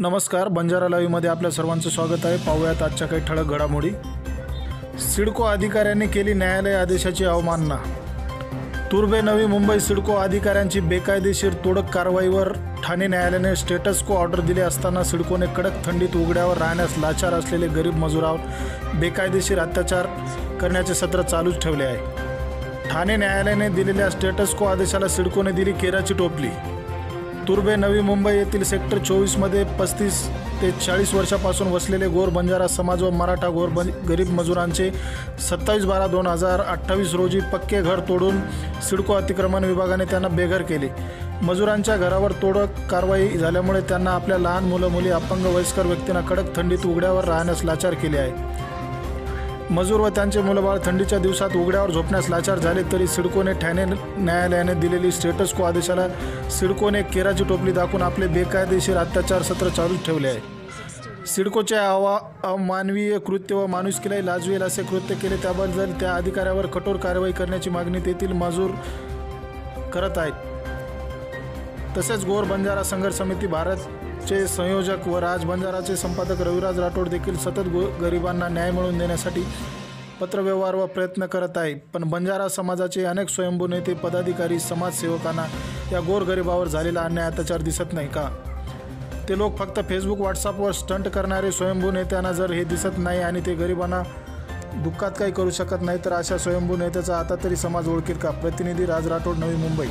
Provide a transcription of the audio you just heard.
नमस्कार बंजारा लाईव्हमध्ये आपल्या सर्वांचं स्वागत आहे. पाहूयात आजच्या काही ठळक घडामोडी. सिडको अधिकाऱ्यांनी केली न्यायालय आदेशाची अवमानना. तुर्बे नवी मुंबई सिडको अधिकाऱ्यांची बेकायदेशीर तोडक कारवाईवर ठाणे न्यायालयाने स्टेटस को ऑर्डर दिले असताना सिडकोने कडक थंडीत उघड्यावर राहण्यास लाचार असलेले गरीब मजुरावर बेकायदेशीर अत्याचार करण्याचे सत्र चालूच ठेवले आहे. ठाणे न्यायालयाने दिलेल्या स्टेटस को आदेशाला सिडकोने दिली केराची टोपली. तुर्बे नवी मुंबई येथील सेक्टर चोवीसमध्ये पस्तीस ते चाळीस वर्षापासून वसलेले गोर बंजारा समाज व मराठा गोर बं गरीब मजुरांचे सत्तावीस बारा दोन हजार अठ्ठावीस रोजी पक्के घर तोडून सिडको अतिक्रमण विभागाने त्यांना बेघर केले. मजुरांच्या घरावर तोडक कारवाई झाल्यामुळे त्यांना आपल्या लहान मुलं मुली अपंग वयस्कर व्यक्तींना कडक थंडीत उघड्यावर राहण्यास लाचार केले आहे. मजूर व त्यांचे मुलंबाळ थंडीच्या दिवसात उघड्यावर झोपण्यास लाचार झाले तरी सिडकोने ठाणे न्यायालयाने दिलेली स्टेटस को आदेशाला सिडकोने केराची टोपली दाखवून आपले बेकायदेशीर अत्याचार सत्र चालूच ठेवले आहे. सिडकोच्या अवा अमानवीय कृत्य व माणुसकीलाही लाजवेल असे कृत्य केले. त्याबद्दल त्या अधिकाऱ्यावर कठोर कारवाई करण्याची मागणी तेथील मजूर करत आहेत. तसेच गोर बंजारा संघर्ष समिती भारत चे संयोजक व राज बंजाराचे संपादक रविराज राठोड देखील सतत गो गरिबांना न्याय मिळवून देण्यासाठी पत्रव्यवहार व प्रयत्न करत आहे. पण बंजारा समाजाचे अनेक स्वयंभू नेते पदाधिकारी समाजसेवकांना या गोरगरिबावर झालेला अन्याय अत्याचार दिसत नाही का? ते लोक फक्त फेसबुक व्हॉट्सअपवर स्टंट करणारे स्वयंभू नेत्यांना जर हे दिसत नाही आणि ते गरिबांना दुःखात काही करू शकत नाही तर अशा स्वयंभू नेत्याचा आता तरी समाज ओळखेल का? प्रतिनिधी राज राठोड नवी मुंबई.